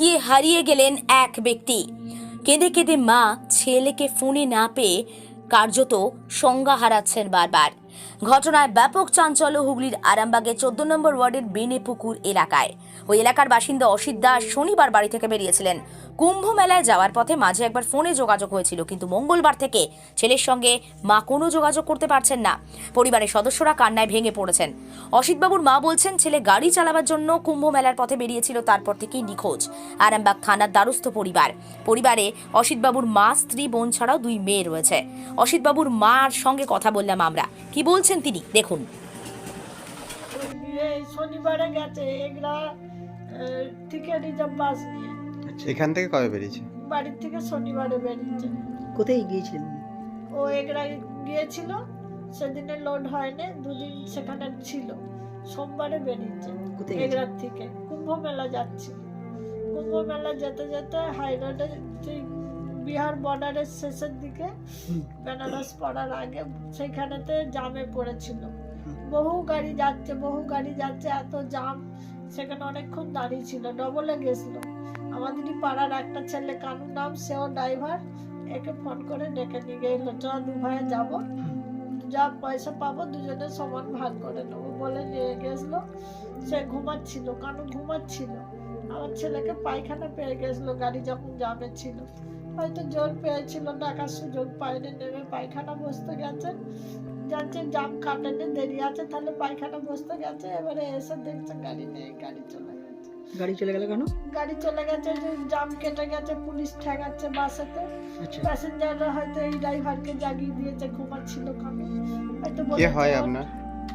গিয়ে হারিয়ে গেলেন এক ব্যক্তি। কেঁদে কেঁদে মা ছেলেকে ফোনে না পেয়ে কার্যত সংজ্ঞা হারাচ্ছেন বারবার। ঘটনায় ব্যাপক চাঞ্চল্য হুগলির আরামবাগের চোদ্দ নম্বর ওয়ার্ডের বেনেপুকুর এলাকায়। ওই এলাকার বাসিন্দা অসিত দাস শনিবার বাড়ি থেকে বেরিয়েছিলেন। কুম্ভ মেলায় যাওয়ার পথে মাঝে একবার ফোনে যোগাযোগ হয়েছিল, কিন্তু মঙ্গলবার থেকে ছেলের সঙ্গে মা কোনো যোগাযোগ করতে পারছেন না। পরিবারের সদস্যরা কান্নায় ভেঙে পড়েছেন। অসিতবাবুর মা বলছেন, ছেলে গাড়ি চালাবার জন্য কুম্ভ মেলার পথে বেরিয়েছিল, তারপর থেকেই নিখোঁজ। আরামবাগ থানার দ্বারস্থ পরিবার। পরিবারে অসিতবাবুর মা, স্ত্রী, বোন ছাড়াও দুই মেয়ে রয়েছে। অসিতবাবুর মার সঙ্গে কথা বললাম আমরা। কি বলছেন তিনি? দেখুন। শনিবারে গেছে এগুলা থেকে রিজার্ভ বাস নিয়ে। এখান থেকে কবে বেরিয়েছে? বাড়ির থেকে শনিবারে বেরিয়েছে। কোথায় গিয়েছিলেন? ও এগুলা গিয়েছিল সেদিনে লোড হয়নি দুদিন সেখানে ছিল। সোমবারে বেরিয়েছে কোথায় এগরার থেকে। কুম্ভ মেলা যাচ্ছে কুম্ভ মেলা যেতে যেতে হাই রোডে সেই বিহার বর্ডারের শেষের দিকে বেনারস পড়ার আগে সেইখানেতে জামে পড়েছিল। বহু গাড়ি যাচ্ছে বহু গাড়ি যাচ্ছে এত জাম সেখানে অনেকক্ষণ দাঁড়িয়ে ছিল ডবলে গেছিল। আমাদেরই পাড়ার একটা ছেলে কানু নাম সেও ড্রাইভার একে ফোন করে ডেকে নিয়ে গেল চ দু ভাইয়ে যাব। যা পয়সা পাবো দুজনে সমান ভাগ করে নেব। বলে নিয়ে গেছিল। সে ঘুমাচ্ছিল কানু ঘুমাচ্ছিল। আমার ছেলেকে পায়খানা পেয়ে গেছিল গাড়ি যখন জামে ছিল। হয়তো জোর পেয়েছিল ডাকার সুযোগ পায়নি নেমে পায়খানা বসতে গেছে। যাচ্ছে জাম কাটেনি দেরি আছে তাহলে পায়খানা বসতে গেছে এবারে এসে দেখছে গাড়ি নেই গাড়ি চলে গেছে। গাড়ি চলে গেল কেন? গাড়ি চলে গেছে যে জাম কেটে গেছে পুলিশ ঠেকাচ্ছে বাসেতে। আচ্ছা। প্যাসেঞ্জাররা হয়তো এই ড্রাইভারকে জাগিয়ে দিয়েছে ঘুমাচ্ছিল কানে হয়তো কে হয় আপনার?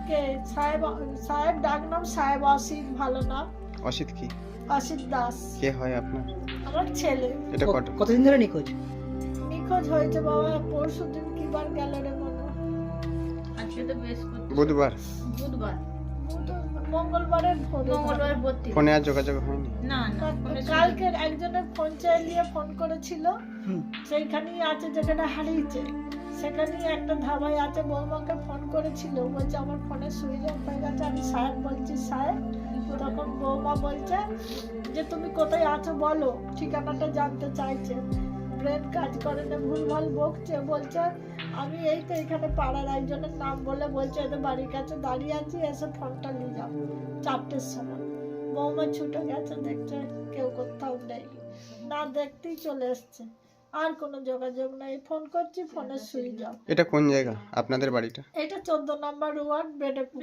কে? সাহেব সাহেব ডাক নাম সাহেব অসিত ভালো নাম। অসিত কি? অসিত দাস। কে হয় আপনার? আমার ছেলে। এটা কত কতদিন ধরে নিখোঁজ? নিখোঁজ হয়েছে বাবা পরশু দিন কি বার গেল রে মনে আজকে তো বৃহস্পতি বুধবার? বুধবার। মঙ্গলবারের ভোরে মঙ্গলবার ভর্তি ফোনে আর যোগাযোগ হয়নি? না কালকে একজনের ফোন চালিয়ে ফোন করেছিল। হুম। সেইখানেই আছে যেখানে হারিয়েছে। সেখানেই একটা ধাবায় আছে, বৌমাকে ফোন করেছিল। বলছে, আমার ফোনে সুইচ অফ হয়ে গেছে। আমি সাহেব বলছি সাহেব তখন বৌমা বলছে যে, তুমি কোথায় আছো বলো, ঠিকানাটা জানতে চাইছে। ব্রেন কাজ করে না, ভুলভাল বকছে, বলছে, আমি এই তো এখানে পাড়ার একজনের নাম বলে বলছে, এদের বাড়ির কাছে দাঁড়িয়ে আছি, এসে ফোনটা নিয়ে যাও। চারটের সময়। বৌমা ছুটে গেছে, দেখছে কেউ কোথাও নেই। না দেখতেই চলে এসছে। আর কোনো যোগাযোগ নাই। ফোন করছি ফোনে শুয়ে যাও এটা কোন জায়গা? আপনাদের বাড়িটা? এটা চোদ্দ নম্বর ওয়ার্ড বেডেপুর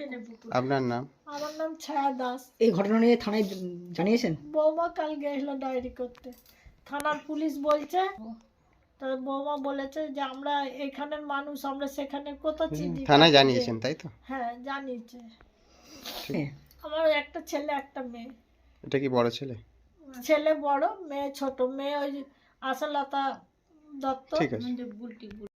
আপনার নাম? আমার নাম ছায়া দাস। এই ঘটনা নিয়ে থানায় জানিয়েছেন? বৌমা কাল গেছিল ডায়েরি করতে। থানার পুলিশ বলছে তো বৌমা বলেছে যে আমরা এখানের মানুষ আমরা সেখানে কোথা চিনি থানায় জানিয়েছেন তাই তো? হ্যাঁ জানিয়েছে। ঠিক। হ্যাঁ। আমার একটা ছেলে একটা মেয়ে। এটা কি বড় ছেলে? ছেলে বড় মেয়ে ছোট। মেয়ে ওই আশালতা দত্ত ঠিক আছে যে বুলটি